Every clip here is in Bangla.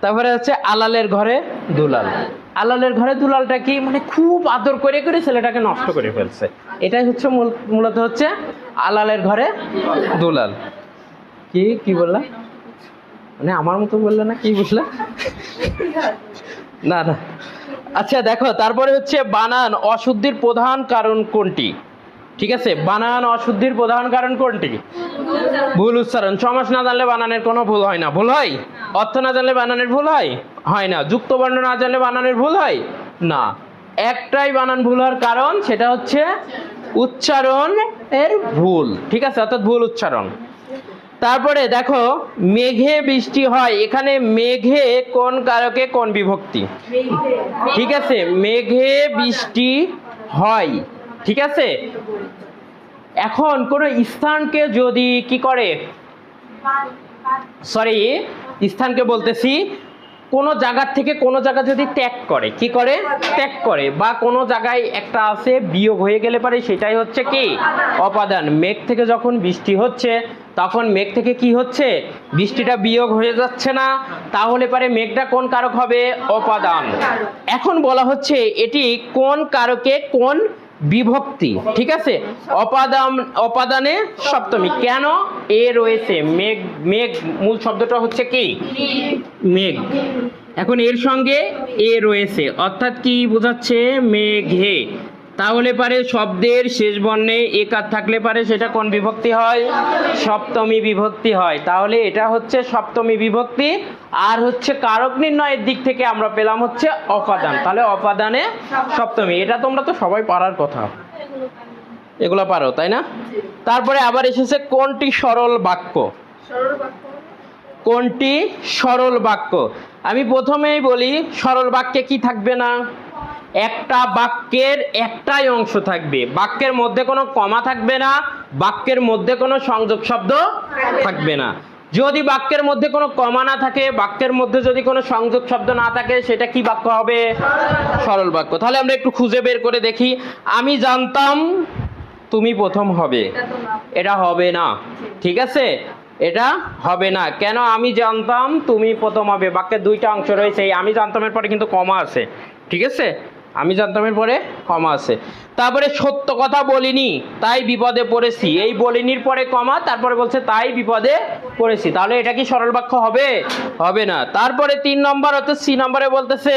তারপরে হচ্ছে আলালের ঘরে দুলাল। আলালের ঘরে দুলালটা কি মানে খুব আদর করে করে ছেলেটাকে নষ্ট করে ফেলছে। এটাই হচ্ছে মূল- মূলত হচ্ছে আলালের ঘরে দুলাল। কি কি বললা? মানে আমার মতো বললে না, কি বুঝলে না না। আচ্ছা দেখো, তারপরে হচ্ছে বানান অশুদ্ধির প্রধান কারণ কোনটি? ঠিক আছে? বানান অশুদ্ধির প্রধান কারণ কোনটি? ভুল উচ্চারণ। সমাস না জানলে বানানের কোনো ভুল হয় না। ভুল হয়? অর্থ না জানলে বানানের ভুল হয়? হয় না। যুক্ত বর্ণ না জানলে বানানের ভুল হয়? না। একটাই বানান ভুল হওয়ার কারণ সেটা হচ্ছে উচ্চারণ এর ভুল। ঠিক আছে? অর্থাৎ ভুল উচ্চারণ। তারপরে দেখো, মেঘে বৃষ্টি হয়। এখানে মেঘে কোন কারকে কোন বিভক্তি? ঠিক আছে? মেঘে বৃষ্টি হয়। ঠিক আছে? এখন কোনো স্থানকে যদি কি করে? সরি স্থানকে বলতেছি, কোনো জায়গার থেকে কোনো জায়গা যদি ত্যাগ করে, কি করে? ত্যাগ করে, বা কোনো জায়গায় একটা আছে, বিয়োগ হয়ে গেলে পারে, সেটাই হচ্ছে কি? অপাদান। মেঘ থেকে যখন বৃষ্টি হচ্ছে, তখন মেঘ থেকে কি হচ্ছে? বৃষ্টিটা বিয়োগ হয়ে যাচ্ছে না, তাহলে পারে মেঘটা কোন কারক হবে? অপাদান। এখন বলা হচ্ছে, এটি কোন কারকে কোন বিভক্তি, ঠিক আছে? অপাদান অপাদানে সপ্তমী। কেন? এ রয়েছে। মেঘ মেঘ মূল শব্দটা হচ্ছে কি? মেঘ। এখন এর সঙ্গে এ রয়েছে। অর্থাৎ কি বোঝাচ্ছে? মেঘে। তাহলে পারে শব্দের শেষ বর্ণে একার থাকলে পারে সেটা কোন বিভক্তি হয়? সপ্তমী বিভক্তি হয়। তাহলে এটা হচ্ছে সপ্তমী বিভক্তি। আর হচ্ছে কারক নির্ণয়ের দিক থেকে আমরা পেলাম হচ্ছে অপাদান। তাহলে অপাদানে সপ্তমী। এটা তোমরা তো সবাই পারার কথা। এগুলো পারো, তাই না? তারপরে আবার এসেছে কোনটি সরল বাক্য? কোনটি সরল বাক্য? আমি প্রথমেই বলি, সরল বাক্যে কি থাকবে না? একটা বাক্যের একটাই অংশ থাকবে। বাক্যের মধ্যে কোনো কমা থাকবে না, বাক্যের মধ্যে কোনো সংযোগ শব্দ থাকবে না। যদি বাক্যের মধ্যে কোনো কমা না থাকে, বাক্যের মধ্যে যদি কোনো সংযোগ শব্দ না থাকে, সেটা কি বাক্য হবে? সরল বাক্য। তাহলে আমরা একটু খুঁজে বের করে দেখি। আমি জানতাম তুমি প্রথম হবে। এটা হবে না। ঠিক আছে? এটা হবে না। কেন আমি জানতাম তুমি প্রথম হবে? বাক্যের দুইটা অংশ রয়েছে। আমি জানতামের পরে কিন্তু কমা আছে। ঠিক আছে? আমি জানতামের পরে কমা আছে। তারপরে সত্য কথা বলিনি, তাই বিপদে পড়েছি। এই বলিনির পরে কমা তারপরে বলছে তাই বিপদে পড়েছি। তাহলে এটা কি সরল বাক্য হবে? হবে না। তারপরে তিন নম্বর হচ্ছে সি নম্বরে বলতেছে,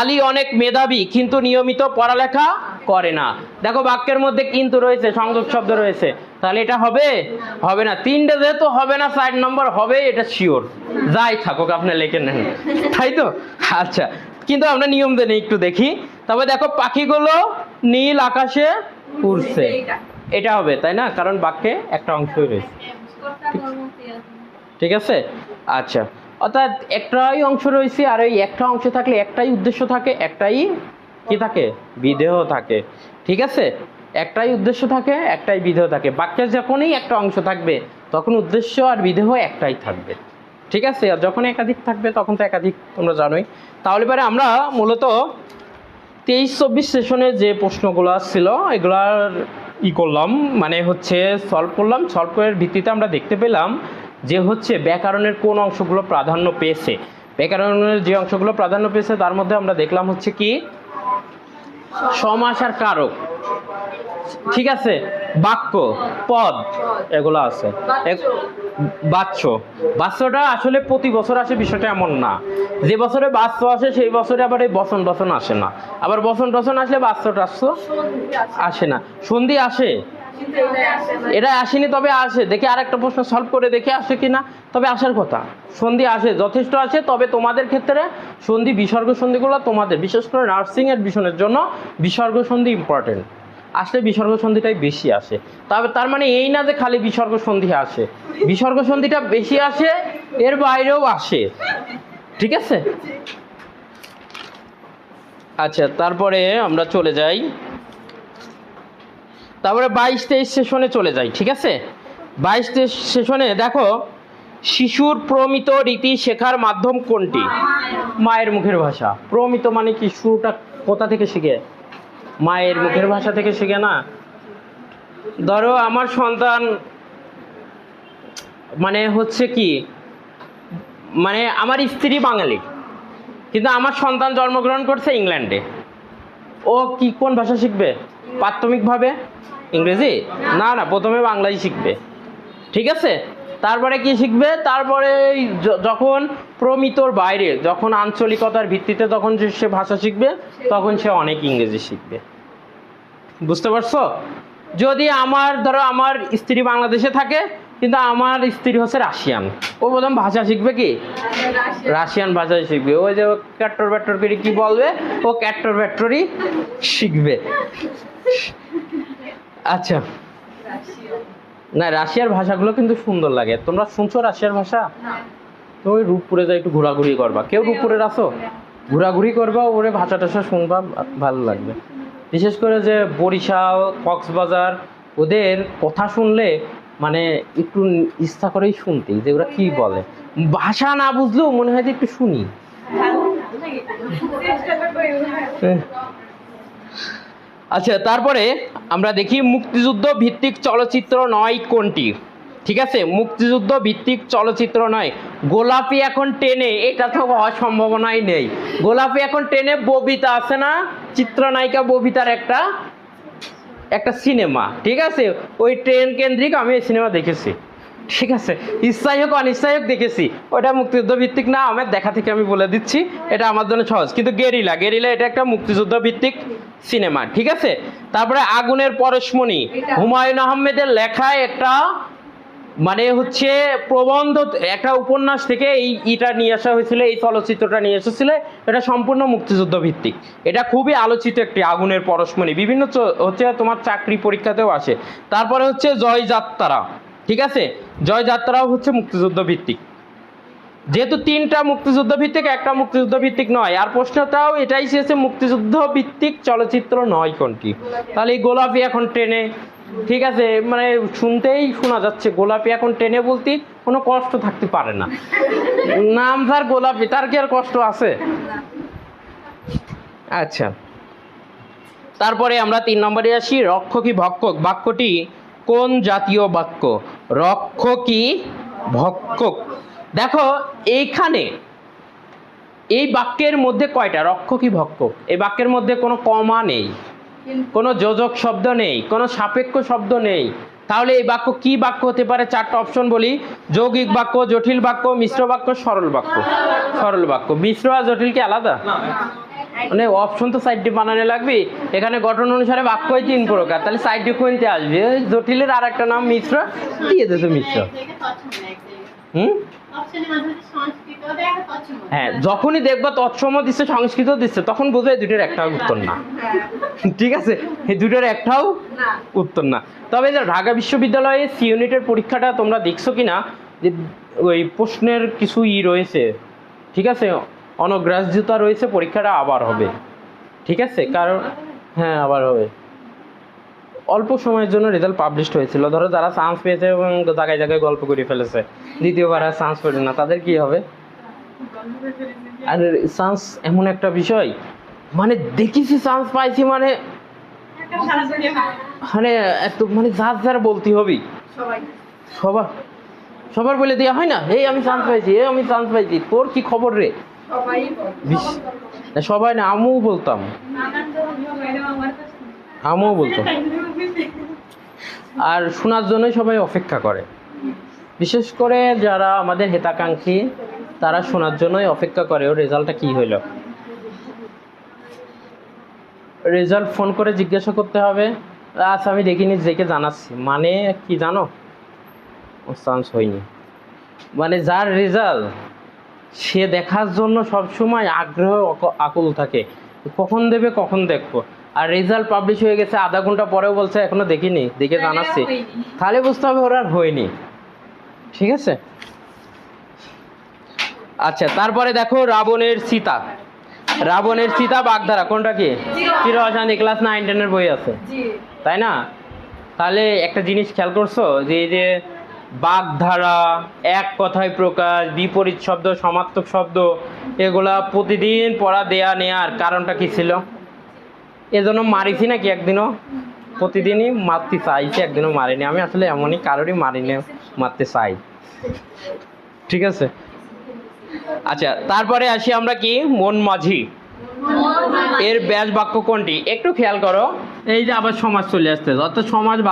আলী অনেক মেধাবী, কিন্তু নিয়মিত পড়ালেখা করে না। দেখো বাক্যের মধ্যে কিন্তু রয়েছে, সংযোগ শব্দ রয়েছে। তাহলে এটা হবে? হবে না। তিনটে যেহেতু হবে না, চার নম্বর হবে, এটা শিওর যাই থাকুক, আপনি লেখে নেন। তাই তো? আচ্ছা কিন্তু আমরা নিয়ম দেনে একটু দেখি। তবে দেখো পাখিগুলো নীল আকাশে উড়ছে। এটা হবে তাই না? কারণ বাক্যে একটা অংশই রয়েছে। ঠিক আছে। আচ্ছা। অর্থাৎ একটাই অংশ রয়েছে আর ওই একটা অংশ থাকলে একটাই উদ্দেশ্য থাকে একটাই কি থাকে? বিদেহ থাকে। ঠিক আছে? একটাই উদ্দেশ্য থাকে একটাই বিদেহ থাকে। বাক্যের যখনই একটা অংশ থাকবে তখন উদ্দেশ্য আর বিদেহ একটাই থাকবে। ঠিক আছে? আর যখন একাধিক থাকবে তখন তো একাধিক তোমরা জানোই। তাহলে পরে আমরা মূলত তেইশ চব্বিশ সেশনে যে প্রশ্নগুলো ছিল এগুলার ই করলাম মানে হচ্ছে সলভ করলাম। সলভ করার ভিত্তিতে আমরা দেখতে পেলাম যে হচ্ছে ব্যাকরণের কোন অংশগুলো প্রাধান্য পেয়েছে। ব্যাকরণের যে অংশগুলো প্রাধান্য পেয়েছে তার মধ্যে আমরা দেখলাম হচ্ছে কি সমাস আর কারক। ঠিক আছে? বাক্য পদ এগুলো আছে। বাচ্চ। বাচ্চটা আসলে প্রতি বছর আসে, বিষয়টা এমন না। যে বছরে বাচ্চ আসে, সেই বছরে আবার এই বসন বসন আসে না। আবার বসন টসন আসলে বাচ্চ টাচ্চ আসে না। সন্ধি আসে। এটা আসেনি, তবে আসে। দেখি আর একটা প্রশ্ন সলভ করে দেখে আসে কি না তবে আসার কথা, সন্ধি আসে, যথেষ্ট আসে। তবে তোমাদের ক্ষেত্রে সন্ধি বিসর্গ সন্ধিগুলো তোমাদের, বিশেষ করে নার্সিং এর বিষয়ের জন্য বিসর্গ সন্ধি ইম্পর্টেন্ট আসলে বিসর্গ সন্ধিটাই বেশি আসে। তবে তার মানে এই না যে খালি বিসর্গ সন্ধি আসে। বিসর্গ সন্ধিটা বেশি আসে, এর বাইরেও আসে। ঠিক আছে? আচ্ছা তারপরে আমরা চলে যাই। তারপরে বাইশ তেইশ সেশনে চলে যাই, ঠিক আছে? বাইশ তেইশ সেশনে দেখো, শিশুর প্রমিত রীতি শেখার মাধ্যম কোনটি? মায়ের মুখের ভাষা। প্রমিত মানে কি? শুরুটা কোথা থেকে শিখে? মায়ের মুখের ভাষা থেকে শিখে না। ধরো আমার সন্তান মানে হচ্ছে কি মানে আমার স্ত্রী বাঙালি, কিন্তু আমার সন্তান জন্মগ্রহণ করছে ইংল্যান্ডে। ও কি কোন ভাষা শিখবে? প্রাথমিকভাবে ইংরেজি? না না, প্রথমে বাংলাই শিখবে। ঠিক আছে? তারপরে কি শিখবে? তারপরে যখন প্রমিতর বাইরে, যখন আঞ্চলিকতার ভিত্তিতে তখন সে ভাষা শিখবে, তখন সে অনেক ইংরেজি শিখবে। বুঝতে পারছ? যদি আমার, ধরো আমার স্ত্রী বাংলাদেশে থাকে, কিন্তু আমার স্ত্রী হচ্ছে রাশিয়ান। ও প্রথম ভাষা শিখবে কি? রাশিয়ান ভাষায় শিখবে। ওই যে ক্যাটর ব্যাটর করে কি বলবে? ও ক্যাটর ব্যাটরই শিখবে। আচ্ছা। না রাশিয়ার ভাষাগুলো কিন্তু সুন্দর লাগে। তোমরা শুনছো রাশিয়ার ভাষা? তুমি রূপপুরে যাই একটু ঘোরাঘুরি করবা। কেউ রূপপুরে আসো ঘোরাঘুরি করবা ওরে ভাষা টাষা শুনবা ভালো লাগবে। বিশেষ করে যে বরিশাল কক্সবাজার ওদের কথা শুনলে মানে একটু ইচ্ছা করেই শুনতে যে ওরা কি বলে। ভাষা না বুঝলেও মনে হয় যে একটু শুনি। আচ্ছা তারপরে আমরা দেখি মুক্তিযুদ্ধ ভিত্তিক চলচ্চিত্র নয় কোনটি? ঠিক আছে, মুক্তিযুদ্ধ ভিত্তিক চলচ্চিত্র নয়। গোলাপি এখন টেনে, এটা তো হওয়ার সম্ভাবনাই নেই। গোলাপি এখন টেনে, ববিতা আছে না? চিত্রনায়িকা ববিতার একটা একটা সিনেমা। ঠিক আছে, ওই ট্রেন কেন্দ্রিক আমি এই সিনেমা দেখেছি। ঠিক আছে, ইচ্ছাই হোক, অনিচ্ছাই হোক, দেখেছি। ওটা মুক্তিযুদ্ধ ভিত্তিক না, আমার দেখা থেকে আমি বলে দিচ্ছি। এটা আমার জন্য সহজ। কিন্তু গেরিলা গেরিলা এটা একটা মুক্তিযুদ্ধ ভিত্তিক সিনেমা ঠিক আছে? তারপরে আগুনের পরশমণি। হুমায়ুন আহমেদের লেখায় একটা মানে হচ্ছে প্রবন্ধ একটা উপন্যাস থেকে এই ইটা নিয়ে আসা হয়েছিল এই চলচ্চিত্রটা নিয়ে এসেছিল এটা সম্পূর্ণ মুক্তিযুদ্ধ ভিত্তিক। এটা খুবই আলোচিত একটি আগুনের পরশমণি। বিভিন্ন হচ্ছে তোমার চাকরি পরীক্ষাতেও আসে। তারপরে হচ্ছে জয় জয়যাত্রা ঠিক আছে? জয়যাত্রাও হচ্ছে মুক্তিযুদ্ধ ভিত্তিক। যেহেতু তিনটা মুক্তিযুদ্ধ ভিত্তিক, একটা মুক্তিযুদ্ধ ভিত্তিক নয়। আর প্রশ্নটাও এটাই চেয়েছে মুক্তিযুদ্ধ ভিত্তিক চলচ্চিত্র নয় কোনটি? তাহলে এই গোলাপি এখন ট্রেনে ঠিক আছে মানে শুনতেই শোনা যাচ্ছে, গোলাপি এখন ট্রেনে বলতে কোনো কষ্ট থাকতে পারে না। নাম যার গোলাপি, তার কি আর কষ্ট আছে? আচ্ছা। তারপরে আমরা তিন নম্বরে আসি রক্ষকী ভক্ষক বাক্যটি কোন জাতীয় বাক্য? রক্ষকী ভক্ষক? দেখো, এইখানে এই বাক্যের মধ্যে কয়টা? রক্ষকী ভক্ষক এই বাক্যের মধ্যে কোনো কমা নেই, কোনো যোজক শব্দ নেই, কোনো সাপেক্ষ শব্দ নেই। তাহলে এই বাক্য কি বাক্য হতে পারে? চারটা অপশন বলি। যৌগিক বাক্য, জটিল বাক্য, মিশ্র বাক্য, সরল বাক্য। সরল বাক্য। মিশ্র আর জটিল কি আলাদা? মানে অপশন তো সাইডটি বানানো লাগবে। এখানে গঠন অনুসারে বাক্যই তিন প্রকার। তাহলে সাইডটি কোনতে আসবে? জটিলের আর একটা নাম মিশ্র। দিয়ে দিতে মিশ্র। হুম? হ্যাঁ যখনই দেখব তৎসম দিচ্ছে সংস্কৃত দিচ্ছে তখন বুঝবে দুটোর একটাও উত্তর না। ঠিক আছে? এই দুটোর একটাও উত্তর না। তবে যে ঢাকা বিশ্ববিদ্যালয়ে সি ইউনিটের পরীক্ষাটা তোমরা দেখছ কি না যে ওই প্রশ্নের কিছু ই রয়েছে ঠিক আছে? অনগ্রাহ্যতা রয়েছে পরীক্ষাটা আবার হবে। ঠিক আছে? কারণ হ্যাঁ আবার হবে। অল্প সময়ের জন্য রেজাল্ট পাবলিশড হয়েছিল। ধরো যারা চান্স পেয়েছে এবং জায়গায় জায়গায় গল্প করে ফেলেছে দ্বিতীয়বার আর চান্স পেল না তাদের কি হবে? আর চান্স এমন একটা বিষয় মানে দেখেছি চান্স পাইছি মানে মানে এত মানে যার যার বলতে হবেই। সবার সবার বলে দেওয়া হয় না এই আমি চান্স পাইছি এই আমি চান্স পাইছি তোর কি খবর রে? সবাই না আমিও বলতাম। আমিও বলতো। আর শোনার জন্যই সবাই অপেক্ষা করে। বিশেষ করে যারা আমাদের হেতাকাঙ্ক্ষী, তারা শোনার জন্যই অপেক্ষা করে, ওর রেজাল্টটা কি হইল। রেজাল্ট ফোন করে জিজ্ঞাসা করতে হবে। আচ্ছা আমি দেখিনি, দেখে জানাচ্ছি। মানে কি জানো? চান্স হয়নি। মানে যার রেজাল্ট, সে দেখার জন্য সবসময় আগ্রহ আকুল থাকে। কখন দেবে, কখন দেখব। আর রেজাল্ট পাবলিশ হয়ে গেছে আধা ঘণ্টা পরেও বলছে এখনও দেখিনি দেখে জানাচ্ছি। তাহলে বুঝতে হবে ওরা আর হয়নি। ঠিক আছে? আচ্ছা তারপরে দেখো রাবণের সীতা। রাবণের সীতা বাগধারা কোনটা কি? চির অশান্তি ক্লাস নাইন টেনের বই আছে। তাই না? তাহলে একটা জিনিস খেয়াল করছ যে এই যে বাগধারা এক কথায় প্রকাশ বিপরীত শব্দ সমার্থক শব্দ এগুলা প্রতিদিন পড়া দেয়া নেয়ার কারণটা কি ছিল? এজন্য মারিছি নাকি একদিনও? প্রতিদিনই মারতে চাইছি একদিনও মারিনি। আমি আসলে এমনই কারোরই মারিনি, মারতে চাই। ঠিক আছে? আচ্ছা তারপরে আসি আমরা কি? মন মাঝি। এর ব্যাস বাক্য কোনটি? একটু খেয়াল করো। এই যে আবার সমাজ চলে আসতে অর্থাৎ সমাজ